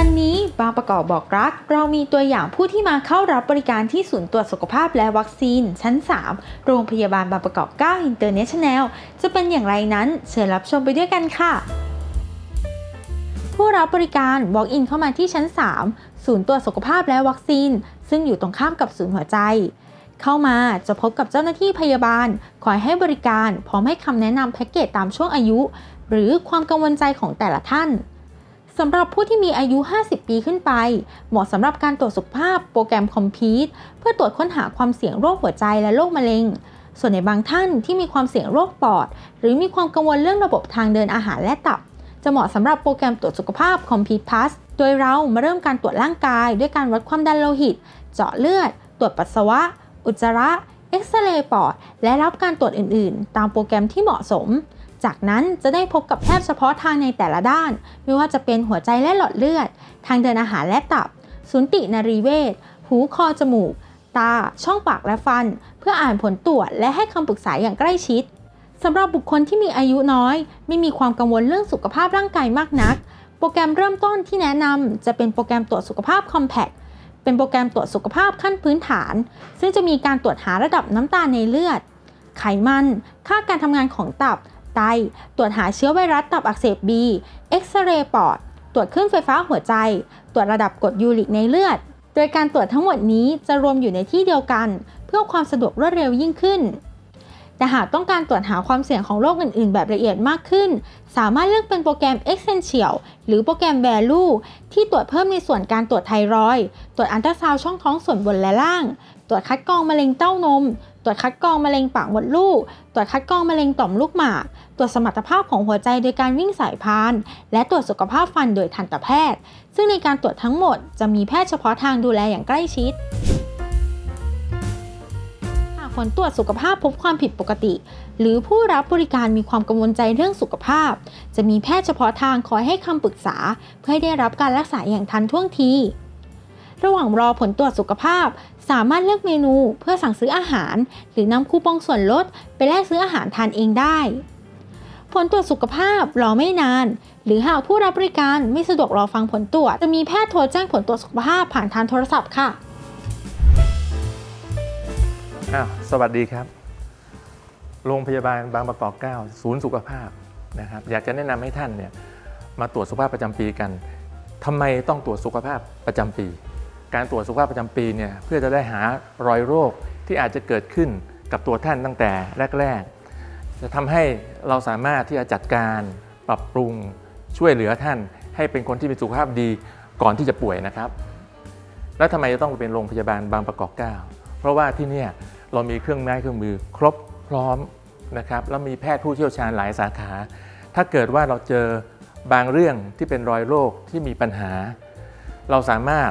วันนี้บางประกอบบอกรัก เรามีตัวอย่างผู้ที่มาเข้ารับบริการที่ศูนย์ตรวจสุขภาพและวัคซีน ชั้น 3 โรงพยาบาลบางประกอบ9 International จะเป็นอย่างไรนั้นเชิญรับชมไปด้วยกันค่ะ ผู้รับบริการ walk in เข้ามาที่ชั้น 3 ศูนย์ตรวจสุขภาพและวัคซีน ซึ่งอยู่ตรงข้ามกับศูนย์หัวใจ เข้ามาจะพบกับเจ้าหน้าที่พยาบาลคอยให้บริการพร้อมให้คำแนะนำแพ็กเกจตามช่วงอายุ หรือความกังวลใจของแต่ละท่าน สำหรับผู้ที่มีอายุ 50 ปีขึ้นไป เหมาะสำหรับการตรวจสุขภาพโปรแกรมคอมพิวต์เพื่อตรวจค้นหาความเสี่ยงโรคหัวใจและโรคมะเร็ง ส่วนในบางท่านที่มีความเสี่ยงโรคปอด หรือมีความกังวลเรื่องระบบทางเดินอาหารและตับ จะเหมาะสำหรับโปรแกรมตรวจสุขภาพ Complete Plus โดยเรามาเริ่มการตรวจร่างกาย ด้วยการวัดความดันโลหิต เจาะเลือด ตรวจปัสสาวะ อุจจาระเอ็กซเรย์ปอด และรับการตรวจอื่น ๆ ตามโปรแกรมที่เหมาะสม จากนั้นจะได้พบกับแพทย์เฉพาะทางในแต่ละด้าน ไม่ว่าจะเป็นหัวใจและหลอดเลือด ทางเดินอาหารและตับ สูตินรีเวชหูคอจมูก ตา ช่องปากและฟัน เพื่ออ่านผลตรวจ และให้คำปรึกษาอย่างใกล้ชิดสำหรับบุคคลที่มีอายุน้อย ไม่มีความกังวลเรื่องสุขภาพร่างกายมากนัก โปรแกรมเริ่มต้นที่แนะนำจะเป็นโปรแกรมตรวจสุขภาพ Compact เป็นโปรแกรมตรวจสุขภาพขั้นพื้นฐาน ซึ่งจะมีการตรวจหาระดับน้ำตาลในเลือด ไขมัน ค่าการทำงานของตับ ไต ตรวจหาเชื้อไวรัสตับอักเสบบี เอ็กซเรย์ปอด ตรวจคลื่นไฟฟ้าหัวใจ ตรวจระดับกรดยูริกในเลือด โดยการตรวจทั้งหมดนี้จะรวมอยู่ในที่เดียวกัน เพื่อความสะดวกรวดเร็วยิ่งขึ้น แต่หากต้องการตรวจหาความเสี่ยงของโรคอื่น ๆ แบบละเอียดมากขึ้น สามารถเลือกเป็นโปรแกรม Essential หรือโปรแกรม Value ที่ตรวจเพิ่มในส่วนการตรวจไทรอยด์ตรวจอันตราซาวช่องท้องส่วนบนและล่าง ตรวจคัดกรองมะเร็งเต้านม ตรวจคัดกรองมะเร็งปากมดลูก ตรวจคัดกรองมะเร็งต่อมลูกหมาก ตรวจสมรรถภาพของหัวใจโดยการวิ่งสายพาน และตรวจสุขภาพฟันโดยทันตแพทย์ ซึ่งในการตรวจทั้งหมดจะมีแพทย์เฉพาะทางดูแลอย่างใกล้ชิด ผลตรวจสุขภาพพบความผิดปกติ หรือผู้รับบริการมีความกังวลใจเรื่องสุขภาพ จะมีแพทย์เฉพาะทางคอยให้คำปรึกษา เพื่อให้ได้รับการรักษาอย่างทันท่วงทีระหว่างรอผลตรวจสุขภาพ สามารถเลือกเมนูเพื่อสั่งซื้ออาหาร หรือนำคูปองส่วนลด ไปแลกซื้ออาหารทานเองได้ ผลตรวจสุขภาพรอไม่นาน หรือหากผู้รับบริการไม่สะดวกรอฟังผลตรวจ จะมีแพทย์โทรแจ้งผลตรวจสุขภาพผ่านทางโทรศัพท์ค่ะ อ้าวสวัสดีครับ โรงพยาบาลบางประกอบ 9 ศูนย์สุขภาพนะครับ อยากจะแนะนำให้ท่านเนี่ยมาตรวจสุขภาพประจำปีกันทำไมต้องตรวจสุขภาพประจำปี การตรวจสุขภาพประจำปีเนี่ยเพื่อจะได้หารอยโรคที่อาจจะเกิดขึ้นกับตัวท่านตั้งแต่แรก ๆ จะทำให้เราสามารถที่จะจัดการปรับปรุงช่วยเหลือท่าน ให้เป็นคนที่มีสุขภาพดีก่อนที่จะป่วยนะครับ แล้วทำไมจะต้องเป็นโรงพยาบาลบางประกอบ 9 ราะว่าที่นี่เรามีเครื่องไม้เครื่องมือครบพร้อมนะครับแล้วมีแพทย์ผู้เชี่ยวชาญหลายสาขา ถ้าเกิดว่าเราเจอบางเรื่องที่เป็นรอยโรคที่มีปัญหา เราสามารถ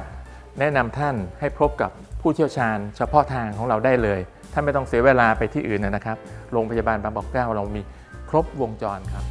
แนะนำท่านให้พบกับผู้เชี่ยวชาญ เฉพาะทางของเราได้เลยท่านไม่ต้องเสียเวลาไปที่อื่นนะครับ โรงพยาบาลบางประกอบ9เรามีครบวงจรครับ